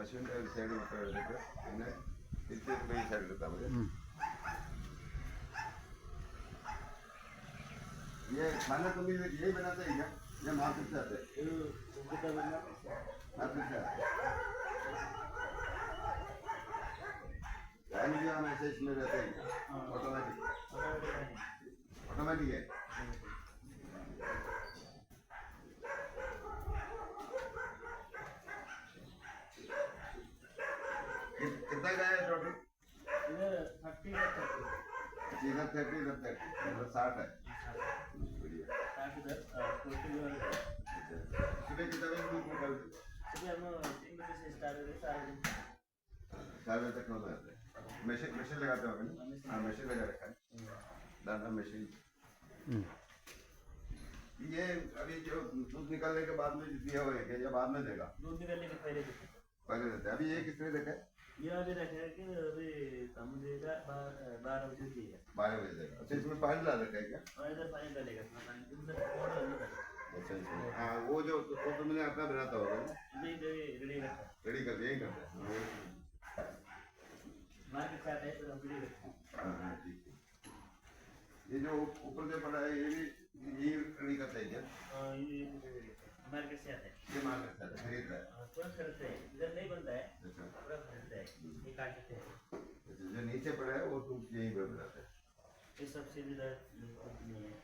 പശുവിൻ്റെ ഒരു സൈഡ് മൊത്തം എടുത്തിട്ട് പിന്നെ തിരിച്ച് ഈ സൈഡ് എടുത്താൽ മതി ഉം. ये खाना तुम ये यही बनाते हैं क्या या मार्केट से आते हैं मार्केट से आते हैं फैन भी हम ऐसे इसमें रहते हैं ऑटोमेटिक ऑटोमेटिक है इधर थर्टी इधर थर्टी इधर साठ है सुबह कितना बजे दूध निकलती है? चार बजे तक खोल जाते मशीन मशीन लगाते होंगे ना हाँ मशीन लगा रखा है दाना मशीन ये अभी जो दूध निकालने के बाद में दिया हुआ है क्या या बाद में देगा दूध निकलने के पहले देते पहले देते हैं। अभी ये किसने देखा है ये अभी रखा है कि अभी कम देगा बारह बजे की है बारह बजे देगा अच्छा इसमें पानी डाल रखा है क्या और इधर पानी डालेगा इसमें पानी इधर और अच्छा इसमें हाँ वो जो तो, तो तुमने अपना बनाता होगा नहीं रेडी रखा रेडी कर यही करते हैं मार्केट से आता है तो हम रेडी रखते हैं हाँ हाँ ठीक है ये जो ऊपर से पड़ा है ये भी यही रेडी करते हैं क्या और ये हैं। मार्केट से आता है ये माल रखता है खरीदता है हाँ, तुरंत खरीदते हैं नीचे पड़ा है वो तुम यहीं पे बनाते हैं ये सबसे इधर कंपनी है ये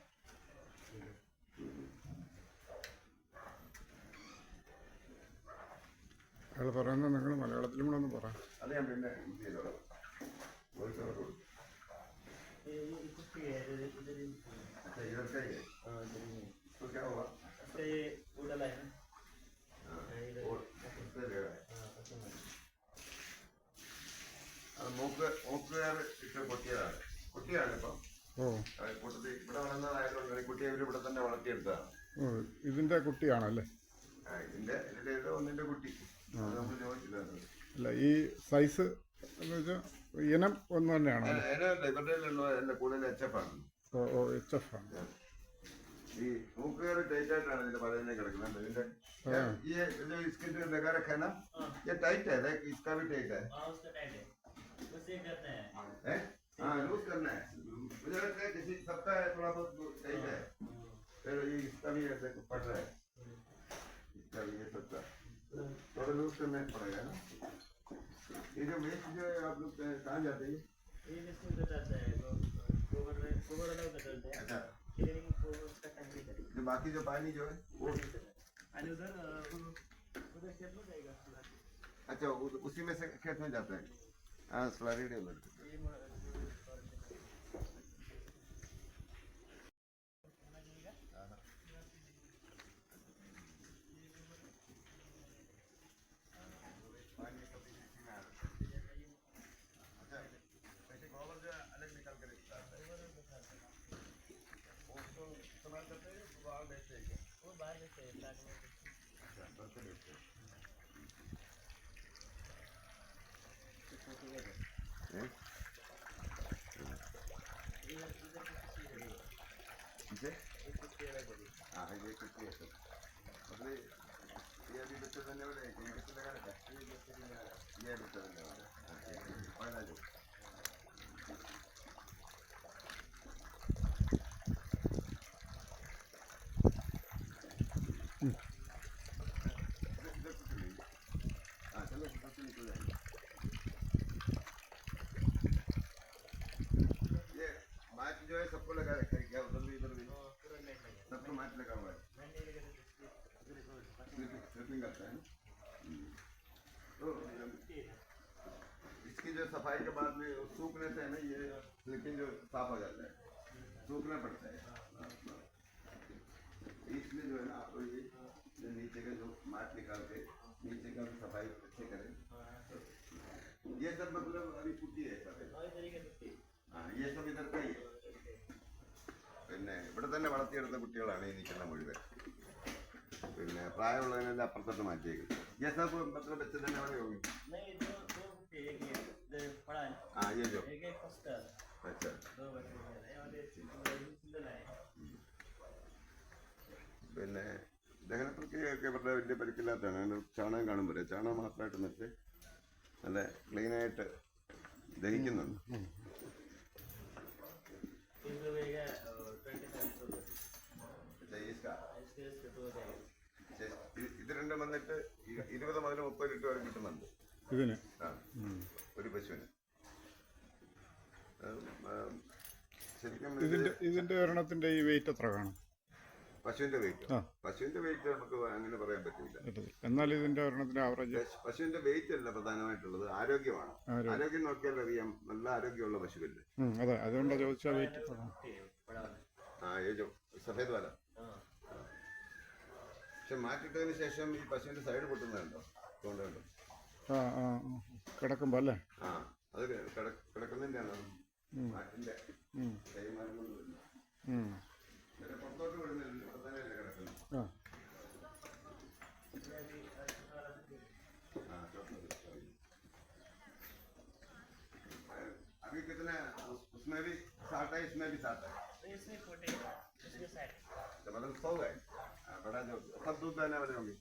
അയാൾ പറയുന്നത് നിങ്ങൾ മലയാളത്തിലും കൂടെ ഒന്ന് പറ അത് ഞാൻ പിന്നെ ഇത് ചെയ്തോളാം അത് മൂക്ക് മൂക്കുകാർ ഇട്ട് കുട്ടിയതാണ് കുട്ടിയാണ് ഇപ്പം ഓ അത് കൂട്ടത്തിൽ ഇവിടെ വളർന്നതായതുകൊണ്ട് ഈ കുട്ടിയെ ഇവർ ഇവിടെ തന്നെ വളർത്തിയെടുത്തതാണ് ഓ ഇതിൻ്റെ കുട്ടിയാണല്ലേ ആ, ഇതിന്റെ ഇതിന്റെ ഇത് ഒന്നിന്റെ കുട്ടി അത് നമ്മൾ ചോദിച്ചില്ല അല്ല ഈ സൈസ് എന്ന് വെച്ചാൽ ഇനം ഒന്ന് തന്നെയാണോ അതിനല്ല ഇവരുടെ ഉള്ള എന്റെ കൂടുതൽ എച്ചപ്പാണ് ഓ ഓ എച്ച് എഫ് ആണ് ഈ മൂക്കുകാർ ടൈറ്റ് ആയിട്ടാണ് ഇതിന്റെ പലതിനെ കിടക്കുന്നത് ഇതിന്റെ हाँ। ये जो इसके जो लगा रखा है ना ये टाइट है देख इसका भी टाइट है हाँ उसका टाइट है बस ये करते हैं। हैं? हाँ? लूज करना है। मुझे लगता है किसी सबका है थोड़ा बहुत टाइट है। फिर ये इसका भी ऐसे पड़ रहा है। इसका भी ये सबका। थोड़ा लूज करना पड़ेगा ना। ये जो वेस्ट जो है आप लोग कहाँ जाते हैं? ये जिसको इधर है गोबर गोबर अलग कर हैं अच्छा। क्लीनिंग को उसका टैंकी जो बाकी जो पानी जो है वो और उधर उधर खेत में जाएगा अच्छा उसी में से खेत में जाता है। ആ ഫ്ലറിയുടെ ഉള്ള എടുത്തു वो बाहर बैठे हैं वो बाहर बैठे हैं ആ ഇത്? കുട്ടിയൊക്കെ അത് ഈ അടുത്ത് തന്നെ ഇവിടെ ഈ അടുത്ത് തന്നെ ഈ അടുത്ത് തന്നെ ഇവിടെ പതിനാല് का जो माट निकाल के नीचे का भी सफाई अच्छे करें तो ये सब मतलब अभी पुट्टी है सब और इधर ही करते ആ ഈ सब इधर का ही है പിന്നെ ഇവിടെ തന്നെ വളർത്തിയെടുത്ത കുട്ടികളാണ് ഈ നിൽക്കുന്ന മുഴുവൻ പിന്നെ പ്രായമുള്ളതിനെല്ലാം അപ്പുറത്തോട്ട് മാറ്റിയേക്കും ये सब मतलब बच्चे देने वाले होंगे नहीं दो दो बच्चे एक ये इधर पड़ा है हाँ ये जो एक एक फर्स्ट अच्छा दो ദഹന പ്രക്രിയയൊക്കെ ഇവരുടെ വലിയ പരിക്കില്ലാത്തതാണ്. അതിന്റെ ചാണകം കാണുമ്പോൾ ചാണകം മാത്രമായിട്ട് നിർത്തി നല്ല ക്ലീനായിട്ട് ദഹിക്കുന്നുണ്ട്. ഇത് രണ്ടും വന്നിട്ട് ഇരുപത് മുതൽ മുപ്പത് ലിറ്റർ വരെ കിട്ടുന്നുണ്ട്. ഇതിന്? ഒരു പശുവിന്. ശരിക്കും ഇതിന്റെ ഇതിന്റെ ഒരെണ്ണത്തിന്റെ ഈ വെയിറ്റ് എത്ര കാണും? പശുവിന്റെ വെയിറ്റ് ആ. പശുവിന്റെ വെയിറ്റ് നമുക്ക് അങ്ങനെ പറയാൻ പറ്റില്ല. എന്നാൽ ഇതിന്റെ ഒരെണ്ണത്തിന്റെ ആവറേജ് പശു- പശുവിന്റെ വെയിറ്റ് അല്ല പ്രധാനമായിട്ടുള്ളത് ആരോഗ്യമാണ്. ആരോഗ്യം. നോക്കിയാൽ അറിയാം നല്ല ആരോഗ്യമുള്ള പശുവില്ലേ? ഉം, അതെ. അതുകൊണ്ടാ ചോദിച്ചാൽ വെയിറ്റ് ആ ഏജോ സഫേദ് വാല. പക്ഷെ മാറ്റിട്ടതിന് ശേഷം ഈ പശുവിന്റെ സൈഡ് പൊട്ടുന്നുണ്ടോ കൊണ്ടുണ്ടോ ആ ആ ആ. കിടക്കുമ്പോ അല്ലേ? ആ അത് കിട- കിടക്കുന്നതിന്റെയാണ് മാറ്റിന്റെ ഉം, കൈമാറുന്നത് ഉം. പിന്നെ പുറത്തോട്ട് വിടുന്നില്ല हाँ। अभी कितने उसमें भी साठ है इसमें भी साठ है। इसमें फोटे इसमें साठ। तो मतलब सौ गए। हाँ, बड़ा जो सब दूध देने वाले होंगे।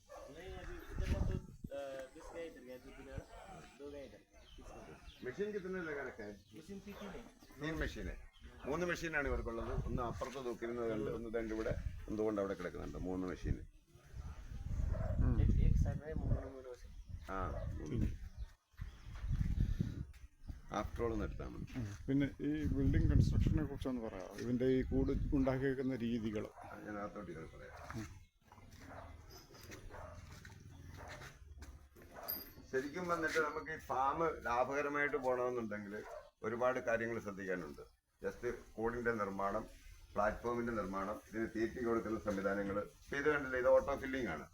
मशीन कितने लगा रखे हैं? मशीन तीन मशीन है। മൂന്ന് മെഷീനാണ് ഇവർക്കുള്ളത് ഒന്ന് അപ്പുറത്ത് തൂക്കിരുന്നതുണ്ട് ഒന്ന് രണ്ട് ഇവിടെ എന്തുകൊണ്ട് അവിടെ കിടക്കുന്നുണ്ട്? മൂന്ന് മെഷീൻ പിന്നെ. ഈ ബിൽഡിംഗ് കൺസ്ട്രക്ഷനെ കുറിച്ചൊന്ന് പറയാം ഇതിന്റെ ഈ കൂട് ഉണ്ടാക്കിയേക്കുന്ന രീതികൾ. ശരിക്കും വന്നിട്ട് നമുക്ക് ഈ ഫാം ലാഭകരമായിട്ട് പോകണമെന്നുണ്ടെങ്കിൽ ഒരുപാട് കാര്യങ്ങൾ ശ്രദ്ധിക്കാനുണ്ട്. ജസ്റ്റ് കൂടിന്റെ നിർമ്മാണം പ്ലാറ്റ്ഫോമിന്റെ നിർമ്മാണം ഇതിന് തീറ്റി കൊടുക്കുന്ന സംവിധാനങ്ങൾ ഇപ്പൊ ഇത് കണ്ടില്ല ഇത് ഓട്ടോ ഫില്ലിംഗ് ആണ്.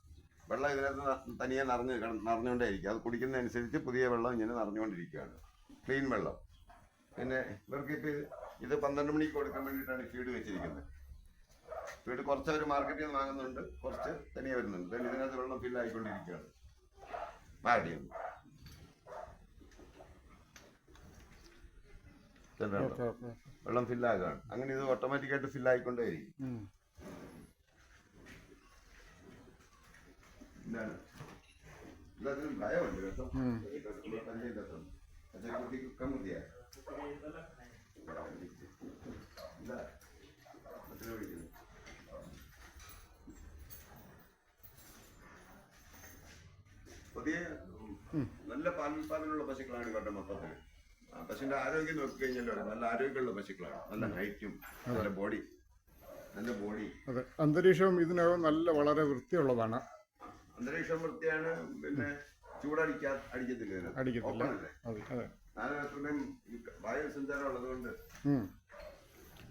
വെള്ളം ഇതിനകത്ത് തനിയെ നിറഞ്ഞ് നിറഞ്ഞുകൊണ്ടേയിരിക്കും. അത് കുടിക്കുന്നതനുസരിച്ച് പുതിയ വെള്ളം ഇങ്ങനെ നിറഞ്ഞുകൊണ്ടിരിക്കുകയാണ്. ക്ലീൻ വെള്ളം. പിന്നെ ഇവർക്ക് ഇത് പന്ത്രണ്ട് മണിക്ക് കൊടുക്കാൻ വേണ്ടിയിട്ടാണ് ഫീഡ് വെച്ചിരിക്കുന്നത്. ഫീഡ് കുറച്ച് അവർ മാർക്കറ്റിൽ നിന്ന് വാങ്ങുന്നുണ്ട്. കുറച്ച് തനിയെ വരുന്നുണ്ട്. ഇതിനകത്ത് വെള്ളം ഫില്ല് ആയിക്കൊണ്ടിരിക്കുകയാണ്. മാടിയും ഓക്കെ ഓക്കെ വെള്ളം ഫില്ലാകുകയാണ് അങ്ങനെ ഇത് ഓട്ടോമാറ്റിക്കായിട്ട് ഫില്ലായിക്കൊണ്ടേയിരിക്കും. എല്ലാത്തിനും ഭയമുണ്ട് കേട്ടോ. കുട്ടിക്ക് പുതിയ നല്ല പാലുൽപാദനമുള്ള പശുക്കളാണ് ഇവരുടെ മൊത്തത്തിൽ പശുവിന്റെ ആരോഗ്യം നോക്കി കഴിഞ്ഞാൽ നല്ല ആരോഗ്യമുള്ള പശുക്കളാണ്. നല്ല ഹൈറ്റും നല്ല ബോഡി നല്ല ബോഡി അതെ. അന്തരീക്ഷവും ഇതിനകം നല്ല വളരെ വൃത്തിയുള്ളതാണ്. അന്തരീക്ഷം വൃത്തിയാണ് പിന്നെ ചൂടടിക്കാ അടിക്കത്തില്ല. അടിക്കത്തില്ല. Open അല്ലേ? അതെ അതെ. വായു സഞ്ചാരം ഉള്ളതുകൊണ്ട്.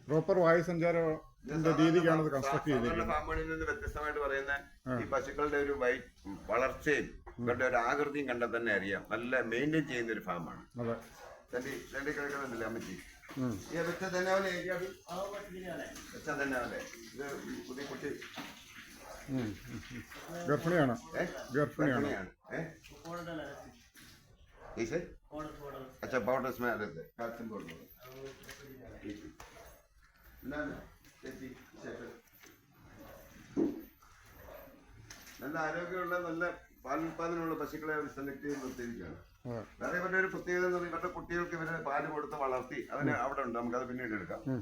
പ്രോപ്പർ വായു സഞ്ചാരത്തിന്റെ രീതിക്കാണ് ഇത് കൺസ്ട്രക്ട് സാധാരണ ചെയ്തിരിക്കുന്നത്. ഫാമുകളിൽ നിന്ന് വ്യത്യസ്തമായിട്ട് പറയുന്ന ഈ പശുക്കളുടെ ഒരു വളർച്ചയും ഇവരുടെ ഒരു ആകൃതിയും കണ്ടാൽ തന്നെ അറിയാം. നല്ല മെയിന്റെയിൻ ചെയ്യുന്ന ഒരു ഫാമാണ് കിടക്കുന്നുണ്ടല്ലേ അമ്മച്ചി? വെച്ച തന്നെ വെച്ച തന്നെ നല്ല ആരോഗ്യമുള്ള നല്ല പാലുൽപാദനമുള്ള പശുക്കളെ അവർ സെലക്ട് ചെയ്ത് നിർത്തിയിരിക്കുകയാണ്. അതെ വേറെ ഇവരുടെ ഒരു പ്രത്യേകത എന്ന് പറഞ്ഞാൽ ഇവരുടെ കുട്ടികൾക്ക് ഇവരെ പാല് കൊടുത്ത് വളർത്തി അതിന് അവിടെ ഉണ്ട് നമുക്കത് പിന്നീട് എടുക്കാം ഉം.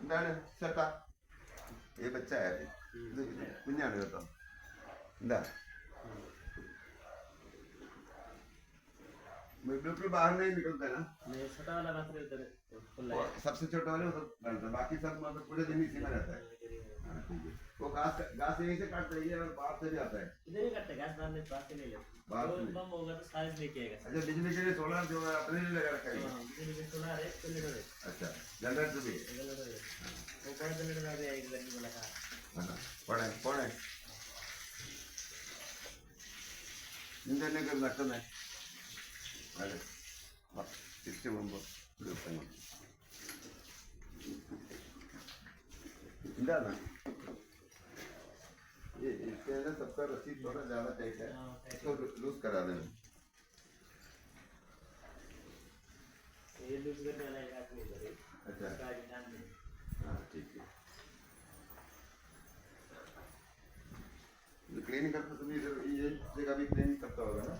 എന്താണ് ചേട്ടാ ഈ ബച്ച ഇത് കുഞ്ഞാണ് കേട്ടോ എന്താ बिल्कुल बाहर नहीं निकलता है ना ये छोटा वाला मात्र इधर खुला है सबसे छोटा वाले उधर डालता है बाकी सब मतलब पूरे दिन इसी में रहता है हाँ, ठीक है। वो घास घास यहीं से काट रही है और बाहर से भी आता है। इधर ही काटते घास बाहर में बाहर से ले लेते। बाहर से बम होगा तो सारे लेके आएगा। अच्छा बिजली के लिए सोलर जो है अपने लिए लगा रखा है हाँ बिजली के सोलर है तो लेटर है अच्छा जनरेटर भी है? जनरेटर है वो बड़ा जनरेटर आ गया एक लड़की वाला का हाँ पड़े पड़े इंदर ने कर लगता है? अरे इसके बम बम इंदर ना के अंदर सबका रस्सी थोड़ा ज़्यादा टाइट है इसको लूज करा देना। अच्छा। हाँ। ठीक है। क्लीन करता तुम्हें इधर ये जगह भी क्लीन करता होगा ना?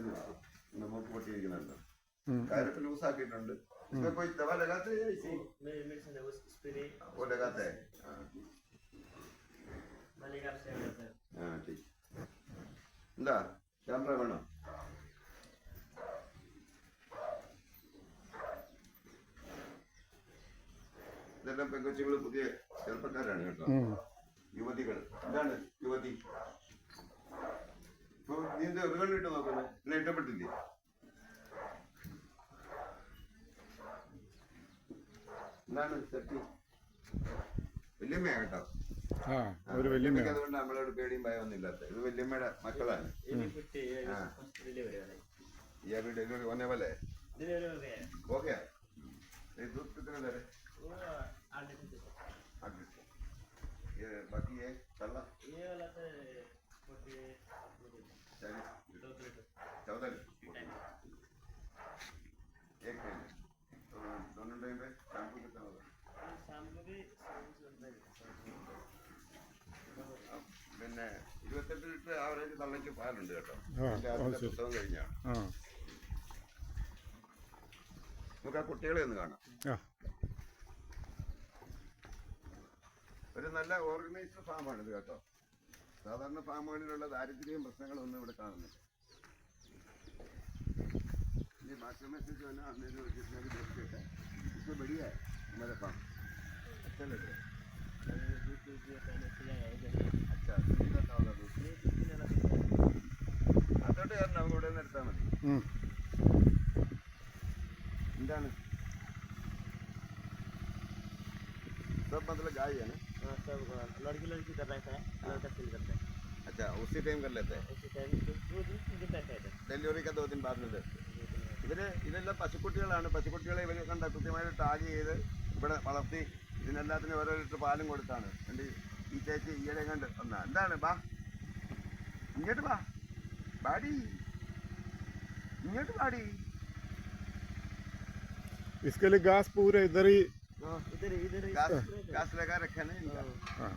എന്നതാണ് മുന്നോട്ട് പൊട്ടിയിരിക്കുന്നുണ്ട്. കാര്യത്തിൽ ലൂസാക്കിയിട്ടുണ്ട്. ഇപ്പൊ ഇത്തവ ലഗാത്തെ ഓ ലഗാത്തെ ആ ഠീക്ക് എന്താ? ക്യാമറ വേണം? ഇതെല്ലാം പെങ്കൊച്ചുകൾ പുതിയ ചെറുപ്പക്കാരാണ് കേട്ടോ. യുവതികൾ. എന്താണ് യുവതി? ഇപ്പൊ നോക്കണേ? എന്നെ ഇഷ്ടപ്പെട്ടില്ലേ? എന്താണ് സെട്ടി ആ ഒരു അതുകൊണ്ട് നമ്മളോട് പേടിയും ഭയമൊന്നുമില്ലാത്ത ഇത് വല്യമ്മയുടെ മക്കളാണ്. ഇയാൾ ഡെലിവറി ഒന്നേ പോലെ ഓക്കെ. ദൂരത്തിനല്ലേ ഇരുപത്തെട്ട് ലിറ്റർ ആവറേജ് തള്ളയ്ക്ക് പാലുണ്ട് കേട്ടോ ആ, ഇതിന്റെ അത് ആദ്യത്തെ ശരി. പുസ്തകം കഴിഞ്ഞാണ് ആ നമുക്ക് ആ കുട്ടികളെ ഒന്ന് കാണാം ആ ഒരു നല്ല ഓർഗനൈസ്ഡ് ഫാമാണ് ഇത് കേട്ടോ സാധാരണ ഫാമുകളിലുള്ള ദാരിദ്ര്യവും പ്രശ്നങ്ങളും ഒന്നും ഇവിടെ കാണുന്നില്ല ये मास्टर में से जो है ना हमने जो जितना भी देख देखा है इसमें बढ़िया है हमारा फार्म अच्छा लग रहा है दूध दूध दिया पहले से जाएगा इधर अच्छा सुविधा था होगा दूसरी ये दूध पीने वाला അതോട്ട് കാരണം നമുക്ക് ഇവിടെ നിന്ന് എടുത്താൽ മതി ഉം. എന്താണ് सब मतलब गाय है ना हाँ सब लड़की लड़की कर रहता है लड़का फील करता है अच्छा उसी टाइम कर लेते हैं उसी टाइम दूध दूध गिरता है इधर ഡെലിവറി का दो दिन बाद में देते हैं ഇവര് ഇതെല്ലാം പശുക്കുട്ടികളാണ് പശുക്കുട്ടികളെ ഇവര് കണ്ട കൃത്യമായിട്ട് ടാഗ് ചെയ്ത് ഇവിടെ വളർത്തി ഇതിനെല്ലാത്തിനും ഓരോ ലിറ്റർ പാലും കൊടുത്താണ് എൻ്റെ ഈ ചേച്ചി ഈയിടെ കണ്ട് വന്ന എന്താണ് ബാ ഇങ്ങോട്ട് വാ ബാടി ഇങ്ങോട്ട് പാടി इसके लिए घास पूरे इधर ही हाँ इधर इधर ही घास spray करो। घास लगा रखा है इनका हाँ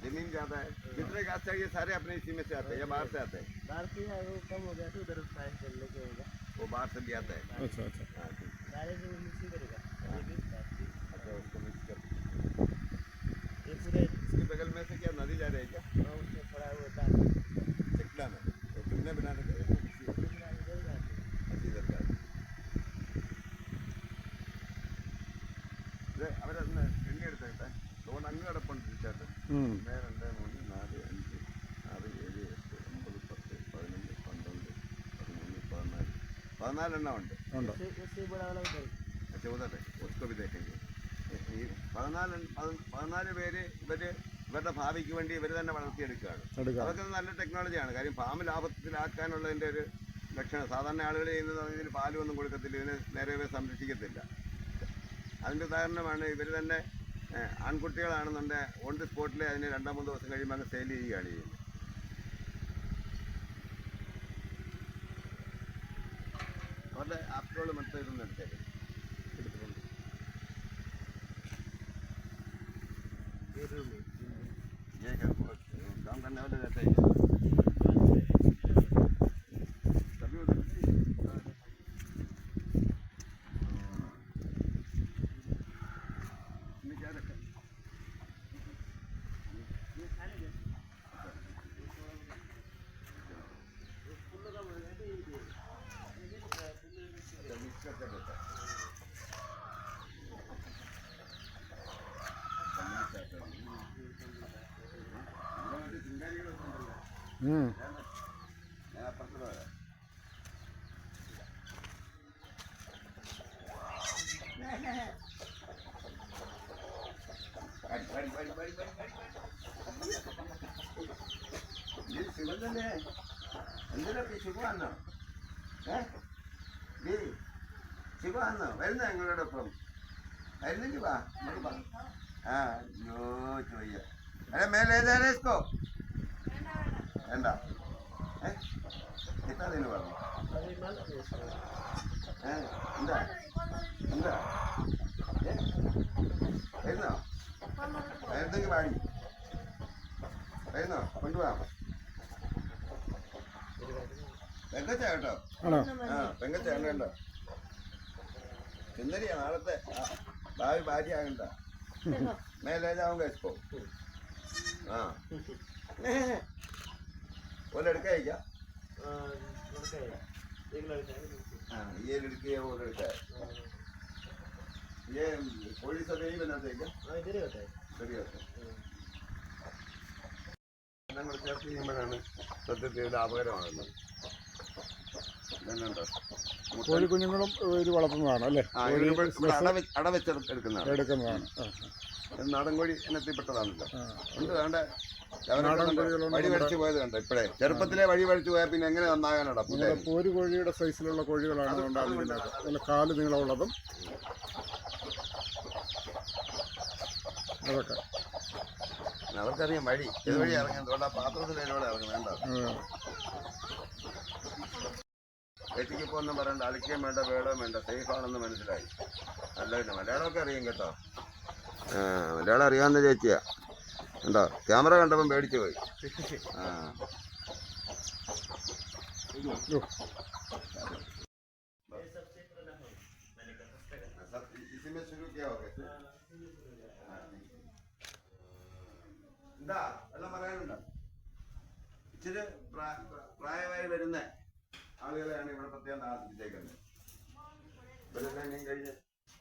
जमीन ज्यादा है जितने घास चाहिए सारे अपने इसी में से आते हैं या बाहर से आते हैं बाहर की है वो कम हो गया तो उधर साइड से लेके होगा वो बाहर से भी आता है अच्छा अच्छा हाँ, ठीक। सारे से मिक्स ही करेगा ये भी बाकी। अच्छा उसको मिक्स कर ये पूरे इसके बगल में से क्या नदी जा रही है क्या हाँ, उसमें थोड़ा वो होता है चिकना में तो कितने बना रखे हैं? इधर ही जाते हैं। अच्छी लगता है ഇത് അവരന്ന് എണ്ണി എടുത്തേട്ടെ അതുകൊണ്ട് അങ്ങ് കിടപ്പുണ്ട് ചേട്ടൻ ഉം. ഒന്ന് രണ്ട് മൂന്ന് നാല് അഞ്ച് ആറ് ഏഴ് എട്ട് ഒമ്പത് പത്ത് പതിനൊന്ന് പന്ത്രണ്ട് പതിമൂന്ന് പതിനാല് പതിനാലെണ്ണം ഉണ്ട് ഉണ്ടോ इससे ഈ പതിനാല് പതി- പതിനാല് പേര് ഇവർ ഇവരുടെ ഭാവിക്ക് വേണ്ടി ഇവർ തന്നെ വളർത്തിയെടുക്കുകയാണ്. അതൊക്കെ നല്ല ടെക്നോളജിയാണ്. കാര്യം ഫാം ലാഭത്തിലാക്കാനുള്ളതിന്റെ ഒരു ലക്ഷണം. സാധാരണ ആളുകൾ ചെയ്യുന്നത് ഇതിന് പാലൊന്നും കൊടുക്കത്തില്ല. ഇതിനെ നേരെ സംരക്ഷിക്കത്തില്ല. അതിന്റെ ഉദാഹരണമാണ് ഇവർ തന്നെ ആൺകുട്ടികളാണെന്നുണ്ട് ആൺകുട്ടികളാണെന്നുണ്ടെങ്കിൽ ഓൺ ദി സ്പോട്ടിൽ അതിന് രണ്ടാം മൂന്ന് ദിവസം കഴിയുമ്പോൾ അങ്ങ് സെയിൽ ചെയ്യുകയാണ് ചെയ്യുന്നത്. അവരുടെ ആപ്റ്റുകൾ മറ്റേ ഇതൊന്നും എടുത്തേക്ക് ശിവനല്ലേ? എന്തിനാ? ഈ ശിവ വന്നോ? ഏ? എന്നാ വരുന്ന ഞങ്ങളോടൊപ്പം വരുന്നെങ്കിൽ വാ വാ. ആ അയ്യോ ചോയ്യ. അല്ല മേലെ ഇസ്കോ എന്താ വേണ്ട കിട്ടാതെ പറഞ്ഞു ഏ എന്താ എന്താ വരുന്നോ വരുന്നെങ്കിൽ പാടി വരുന്നോ കൊണ്ടുപോകാം പെങ്കച്ച കേട്ടോ ആ പെങ്കച്ച വേണ്ട ചെന്നരിയാ നാളത്തെ ഭാവി ഭാര്യ ആകണ്ട മേലേജാവും പോ ആ ഓല എടുക്കായിക്ക लड़का है एक लड़का है हाँ ये लड़की है वो लड़का है ये कोई सब यही बनाते हैं क्या हाँ इधर ही होता है ശരി ഓക്കെ ഞങ്ങൾ ചേർത്ത് ചെയ്യുമ്പോഴാണ് സത്യത്തിൽ ലാഭകരമാകുന്നത് ഇതെന്നുണ്ടോ കോഴി കുഞ്ഞുങ്ങളും ഒരു വളർത്തുന്നതാണ് അല്ലേ ആ കോഴി ഇവിടെ business അടവെ അടവെച്ച് എടുക്കുന്നതാണ് എടുക്കുന്നതാണ് ആ, ഇത് നാടൻ കോഴി ഇനത്തിൽപ്പെട്ടതാണല്ലോ ആ. ഉണ്ട് വേണ്ട നാടൻ കോഴികളുണ്ട് വഴി വഴിച്ചു പോയത് കണ്ടോ? ഇപ്പഴേ ചെറുപ്പത്തിലെ വഴി വഴിച്ചു പോയാൽ പിന്നെ എങ്ങനെ നന്നാകാനടാ നമ്മുടെ പോര് കോഴിയുടെ സൈസിലുള്ള കോഴികളാണ് ഉണ്ടാകുന്നത് നല്ല കാൽ നീളമുള്ളതും അതൊക്കെ. അവർക്കറിയാം വഴി. ഏത് വഴി ഇറങ്ങാൻ തോണ്ട പാത്രത്തിലൂടെ ഇറങ്ങും വേണ്ട ആ. ചേച്ചിക്ക് ഇപ്പൊ ഒന്നും പറയണ്ട. അളിക്കുകയും വേണ്ട വേടവും വേണ്ട. സേഫ് ആണെന്ന് മനസ്സിലായി. നല്ല മലയാളമൊക്കെ അറിയാം കേട്ടോ. മലയാളം അറിയാവുന്ന ചേച്ചിയാ. ഉണ്ടോ ക്യാമറ കണ്ടപ്പം പേടിച്ചു പോയി ആ ഓ, ये सबसे पुराना फोन मैंने कहा सस्ता का सब इसी में शुरू किया होगा എന്താ വെള്ളം പറയാനുണ്ടോ ഇച്ചിരി പ്രാ- പ്രാ- പ്രായമായി വരുന്ന ആളുകളെയാണ് ഇവിടെ പ്രത്യേകം താമസിച്ചേക്കുന്നത് ഇവരെല്ലാം ഇനിയും കഴിഞ്ഞ്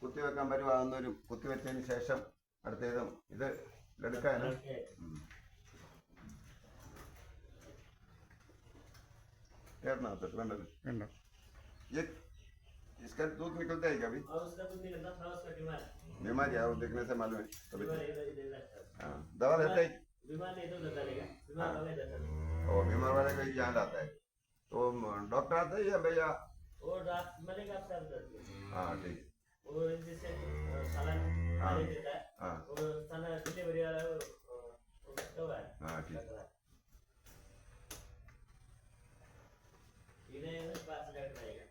കുത്തിവെക്കാൻ പരുവാകുന്നവരും കുത്തിവെച്ചതിന് ശേഷം അടുത്തേതും ഇത് लड़का है ना? हम्म। ये इसका दूध निकलता है क्या अभी? वो देखने से मालूम है तो। हाँ दवा है? बीमार वाले हाँ। का लाता है। तो डॉक्टर आता है या भैया? हाँ ठीक। हाँ। है। पानी देता है हाँ वो साला डिलीवरी वाला वो अ, वो कब है हाँ ठीक लग रहा है इन्हें पास डॉक्टर आएगा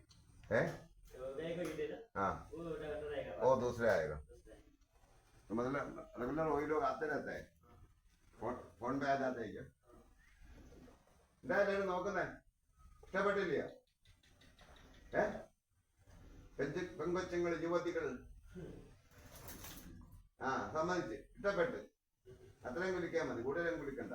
है तो गाय को ही देना हाँ वो डॉक्टर आएगा वो दूसरे आएगा दूसरा है। तो मतलब रेगुलर वही लोग आते रहते हैं फोन फोन पे आ जाते हैं क्या എന്തായാലും നോക്കുന്നേ ഇഷ്ടപ്പെട്ടില്ല ഏ പെഞ്ച് പെങ്കൊച്ചുങ്ങൾ യുവതികൾ ആ സമ്മതിച്ച്. ഇഷ്ടപ്പെട്ട്. അത്രയും വിളിക്കാൻ മതി. കൂടുതലും വിളിക്കണ്ട.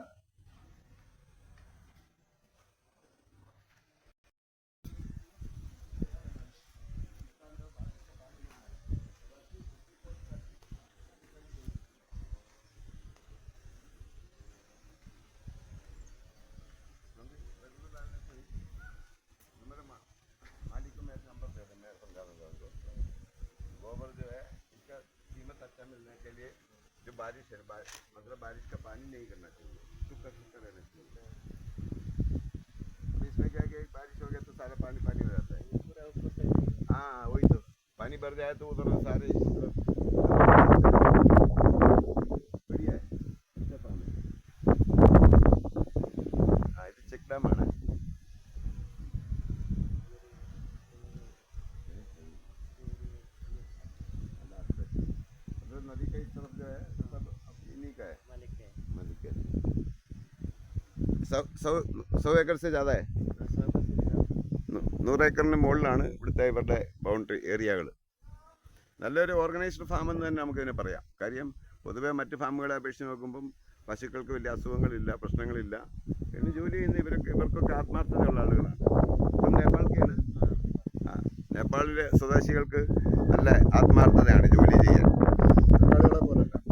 बारिश है, बारिश मतलब बारिश का पानी नहीं करना चाहिए, सूखा सूखा रहना चाहिए। तो इसमें क्या क्या बारिश हो गया तो सारा पानी पानी हो जाता है। हाँ वही तो पानी भर जाए तो उधर सारे സൗ സൗ ഏക്കർസ് ജ്യാദ നൂറ് ഏക്കറിന് മുകളിലാണ് ഇവിടുത്തെ ഇവരുടെ ബൗണ്ടറി ഏരിയകൾ നല്ലൊരു ഓർഗനൈസ്ഡ് ഫാം എന്ന് തന്നെ നമുക്കിതിനെ പറയാം. കാര്യം പൊതുവേ മറ്റ് ഫാമുകളെ അപേക്ഷിച്ച് നോക്കുമ്പം പശുക്കൾക്ക് വലിയ അസുഖങ്ങളില്ല പ്രശ്നങ്ങളില്ല. പിന്നെ ജോലി ചെയ്യുന്ന ഇവർക്ക് ഇവർക്കൊക്കെ ആത്മാർത്ഥതയുള്ള ആളുകളാണ്. നേപ്പാൾക്കാണ്. നേപ്പാളിക്കാണ് നേപ്പാളിലെ സ്വദേശികൾക്ക് നല്ല ആത്മാർത്ഥതയാണ് ജോലി ചെയ്യാൻ.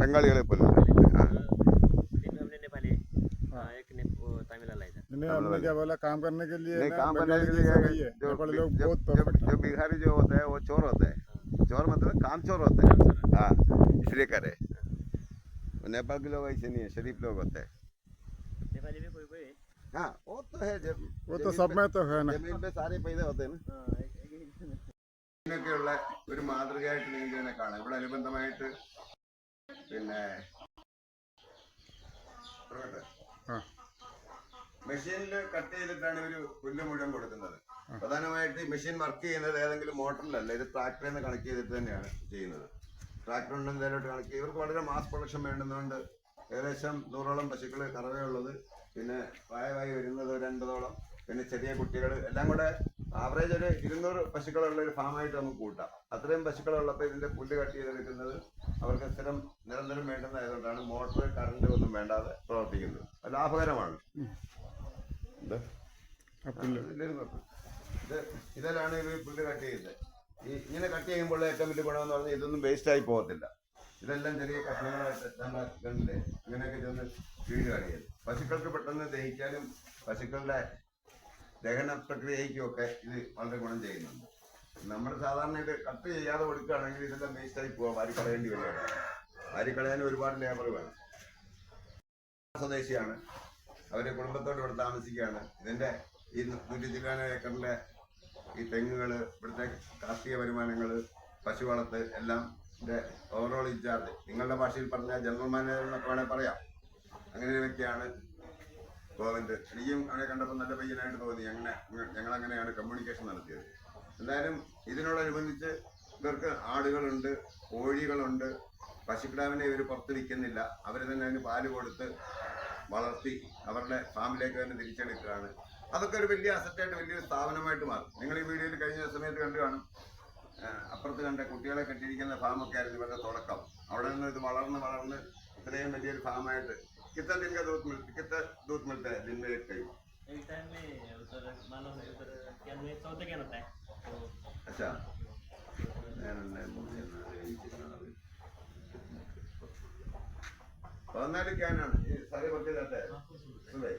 ബംഗാളികളെ പോലെ वाला इधर इन्हें हम हमने लोग- क्या बोला काम करने के लिए नहीं ना, काम करने बंगाली के जैसा लिए नहीं है जो नेपाली लोग जो- बहुत जो- परफेक्ट जो बिहारी जो होता है वो चोर होता है चोर मतलब काम चोर होता है हाँ इसलिए करे नेपाल के लोग ऐसे नहीं है शरीफ लोग होते हैं नेपाली में कोई कोई हाँ वो तो है जब वो तो जमीन सब पे- में तो है ना जमीन पे सारे पैदा होते हैं ना हाँ, एक- एक- एक- ഇതിനൊക്കെയുള്ള ഒരു മാതൃകയായിട്ട് നിങ്ങൾക്ക് ഇതിനെ കാണാം ഇവിടെ അനുബന്ധമായിട്ട് പിന്നെ തുടങ്ങട്ടെ? ആ മെഷീനിൽ കട്ട് ചെയ്തിട്ടാണ് ഇവർ പുല്ല് മുഴുവൻ കൊടുക്കുന്നത്. പ്രധാനമായിട്ട് ഈ മെഷീൻ വർക്ക് ചെയ്യുന്നത് ഏതെങ്കിലും മോട്ടറിലല്ല ഇത് ട്രാക്ടറിൽ നിന്ന് കണക്ട് ചെയ്തിട്ട് തന്നെയാണ് ചെയ്യുന്നത്. ട്രാക്ടർ കൊണ്ട് എന്തായാലും കണക്ട് ചെയ്യും. ഇവർക്ക് വളരെ മാസ് പ്രൊഡക്ഷൻ വേണ്ടുന്നതുകൊണ്ട് ഏകദേശം നൂറോളം പശുക്കൾ കറവയുള്ളത് പിന്നെ പ്രായമായി വരുന്നത് ഒരു അൻപതോളം. പിന്നെ ചെറിയ കുട്ടികൾ എല്ലാം കൂടെ ആവറേജ് ഒരു ഇരുന്നൂറ് പശുക്കളുള്ള ഒരു ഫാമായിട്ട് നമുക്ക് കൂട്ടാം. അത്രയും പശുക്കളുള്ളപ്പോൾ ഇതിന്റെ പുല്ല് കട്ട് ചെയ്തെടുക്കുന്നത് അവർക്ക് സ്ഥിരം നിരന്തരം വേണ്ടുന്നതായതുകൊണ്ടാണ് മോട്ടർ കറണ്ട് ഒന്നും വേണ്ടാതെ പ്രവർത്തിക്കുന്നത്. ലാഭകരമാണ്. ഇതിലാണ് ഈ പുല്ല് കട്ട് ചെയ്യുന്നത്. ഈ ഇങ്ങനെ കട്ട് ചെയ്യുമ്പോൾ ഏറ്റവും വലിയ ഗുണമെന്ന് പറഞ്ഞാൽ ഇതൊന്നും വേസ്റ്റ് ആയി പോകത്തില്ല. ഇതെല്ലാം ചെറിയ കഷ്ണങ്ങളായിട്ട് നമ്മൾ കണ്ടില്ലേ ഇങ്ങനെയൊക്കെ ചെന്ന് വീട് ചെയ്യുന്നത് പശുക്കൾക്ക് പെട്ടെന്ന് ദഹിക്കാനും പശുക്കളുടെ ദഹന പ്രക്രിയയ്ക്കും ഒക്കെ ഇത് വളരെ ഗുണം ചെയ്യുന്നുണ്ട്. നമ്മൾ സാധാരണ ഇത് കട്ട് ചെയ്യാതെ കൊടുക്കുകയാണെങ്കിൽ ഇതെല്ലാം വേസ്റ്റ് ആയി പോകാം വാരി കളയേണ്ടി വരികയാണ്. വാരി കളയാൻ ഒരുപാട് ലേബർ വേണം. സ്വദേശിയാണ് അവർ കുടുംബത്തോട് ഇവിടെ താമസിക്കുകയാണ്. ഇതിന്റെ ഈ നൂറ്റി ചില്ലാന ഏക്കറിലെ ഈ തെങ്ങുകൾ ഇവിടുത്തെ കാർഷിക വരുമാനങ്ങൾ പശു വളർത്ത് എല്ലാം ഓവറോൾ ഇൻചാർജ് നിങ്ങളുടെ ഭാഷയിൽ പറഞ്ഞ ജനറൽ മാനേജർ എന്നൊക്കെ വേണേൽ പറയാം. അങ്ങനെ ഒരു ഗോവിന്ദ്. എനിക്കും അവനെ കണ്ടപ്പോൾ നല്ല പയ്യനായിട്ട് തോന്നി. അങ്ങനെ ഞങ്ങൾ അങ്ങനെയാണ് കമ്മ്യൂണിക്കേഷൻ നടത്തിയത്. എന്തായാലും ഇതിനോടനുബന്ധിച്ച് ഇവർക്ക് ആടുകളുണ്ട് കോഴികളുണ്ട്. പശുക്കിടാവിനെ ഇവർ പുറത്ത് വിൽക്കുന്നില്ല. അവർ തന്നെ അതിന് പാൽ കൊടുത്ത് വളർത്തി അവരുടെ ഫാമിലേക്ക് തന്നെ തിരിച്ചെടുക്കുകയാണ് അതൊക്കെ ഒരു വലിയ അസറ്റായിട്ട് വലിയൊരു സ്ഥാപനമായിട്ട് മാറും നിങ്ങൾ ഈ വീഡിയോയിൽ കഴിഞ്ഞ സമയത്ത് കണ്ടു കാണും ആ, അപ്പുറത്ത് കണ്ട കുട്ടികളെ കെട്ടിയിരിക്കുന്ന ഫാമൊക്കെ ആയിരുന്നു ഇവരുടെ തുടക്കം അവിടെ നിന്ന് ഇത് വളർന്ന് വളർന്ന് ഇത്രയും വലിയൊരു ഫാമായിട്ട് कितना दिन का दूध मिलता कितना दूध मिलता है दिन में एक टाइम एक टाइम में उधर मालूम है उधर क्या में चौथे क्या होता है तो अच्छा ഞാനെന്നെ മൂന്നെണ്ണം കഴിച്ചിട്ടുള്ളത്. पौधनाली क्या नाम है? ये सारे बच्चे जाते हैं सुबह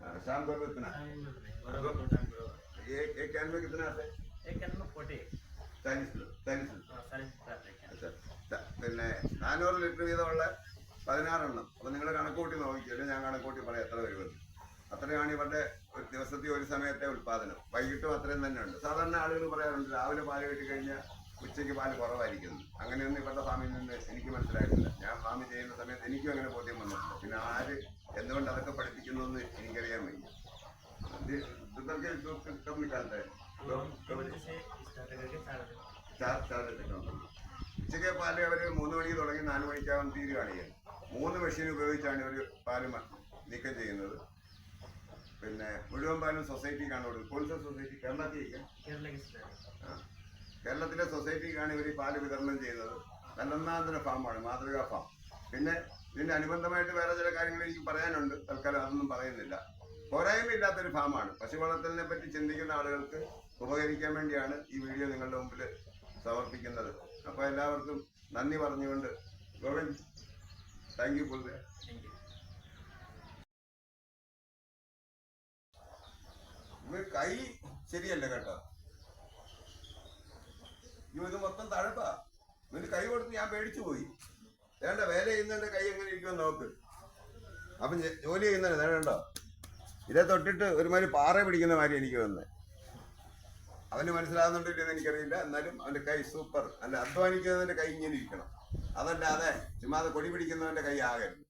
हाँ, शाम को भी इतना बराबर दो टाइम बराबर ये एक कैन में कितना आता है एक कैन में फोर्टी चालीस किलो चालीस किलो साढ़े सात है अच्छा ത- പിന്നെ നാനൂറ് ലിറ്റർ വീതമുള്ള പതിനാറെണ്ണം അപ്പൊ നിങ്ങൾ കണക്കൂട്ടി നോക്കിയാലും ഞാൻ കണക്കൂട്ടി പറയാം എത്ര വരുമെന്ന് അത്രയാണ് ഇവരുടെ ഒരു ദിവസത്തെ ഒരു സമയത്തെ ഉത്പാദനം വൈകിട്ടും അത്രയും തന്നെ ഉണ്ട് സാധാരണ ആളുകൾ പറയാറുണ്ട് രാവിലെ പാല് കിട്ടി കഴിഞ്ഞാൽ ഉച്ചയ്ക്ക് പാൽ കുറവായിരിക്കുന്നു. അങ്ങനെയൊന്നും ഇവരുടെ ഫാമിൽ നിന്ന് എനിക്ക് മനസ്സിലായിട്ടില്ല. ഞാൻ ഫാമിൽ ചെയ്യുന്ന സമയത്ത് എനിക്കും അങ്ങനെ ബോധ്യം വന്നിട്ടില്ല പിന്നെ ആര് എന്തുകൊണ്ട് അതൊക്കെ പഠിപ്പിക്കുന്നു എന്ന് എനിക്കറിയാൻ വയ്യ. ഉച്ചയ്ക്ക് പാൽ അവർ മൂന്ന് മണിക്ക് തുടങ്ങി നാല് മണിക്കാവും തീരുവാണ് ചെയ്യുന്നത് മൂന്ന് മെഷീൻ ഉപയോഗിച്ചാണ് ഇവർ പാൽ നീക്കം ചെയ്യുന്നത്. പിന്നെ മുഴുവൻ പാലും സൊസൈറ്റിക്കാണ് കൊടുക്കുന്നത്. കോൺസൽ സൊസൈറ്റി കേരളത്തിലേക്ക്? കേരള കേരളത്തിലെ സൊസൈറ്റിക്കാണ് ഇവർ ഈ പാൽ വിതരണം ചെയ്യുന്നത്. നല്ലൊന്നാന്തര ഫാമാണ് മാതൃകാ ഫാം. പിന്നെ ഇതിന്റെ അനുബന്ധമായിട്ട് വേറെ ചില കാര്യങ്ങൾ എനിക്ക് പറയാനുണ്ട്. തൽക്കാലം അതൊന്നും പറയുന്നില്ല. പോരായ്മയില്ലാത്തൊരു ഫാമാണ്. പശുവളർത്തലിനെ പറ്റി ചിന്തിക്കുന്ന ആളുകൾക്ക് ഉപകരിക്കാൻ വേണ്ടിയാണ് ഈ വീഡിയോ നിങ്ങളുടെ മുമ്പിൽ സമർപ്പിക്കുന്നത്. അപ്പോൾ എല്ലാവർക്കും നന്ദി പറഞ്ഞുകൊണ്ട് ഗോവിന്ദ് താങ്ക് യു പുൽവേ കൈ ശരിയല്ല കേട്ടോ. അയ്യോ ഇത് മൊത്തം തഴപ്പാ. ഇവന് കൈ കൊടുത്ത് ഞാൻ പേടിച്ചു പോയി. വേണ്ട വേല ചെയ്യുന്നതിന്റെ കൈ എങ്ങനെ ഇരിക്കുമെന്ന് നോക്ക്. അപ്പം ജോലി ചെയ്യുന്നതിന് നേടണ്ടോ ഇതേ തൊട്ടിട്ട് ഒരുമാതിരി പാറ പിടിക്കുന്ന മാതിരി എനിക്ക് വന്നത് അവന് മനസ്സിലാകുന്നുണ്ടില്ലെന്ന് എനിക്കറിയില്ല. എന്നാലും അവന്റെ കൈ സൂപ്പർ അല്ല അധ്വാനിക്കുന്നതിന്റെ കൈ ഇങ്ങനെ ഇരിക്കണം. അതല്ലാതെ ചുമ്മാതെ കൊടി പിടിക്കുന്നവന്റെ കൈ ആകരുത്.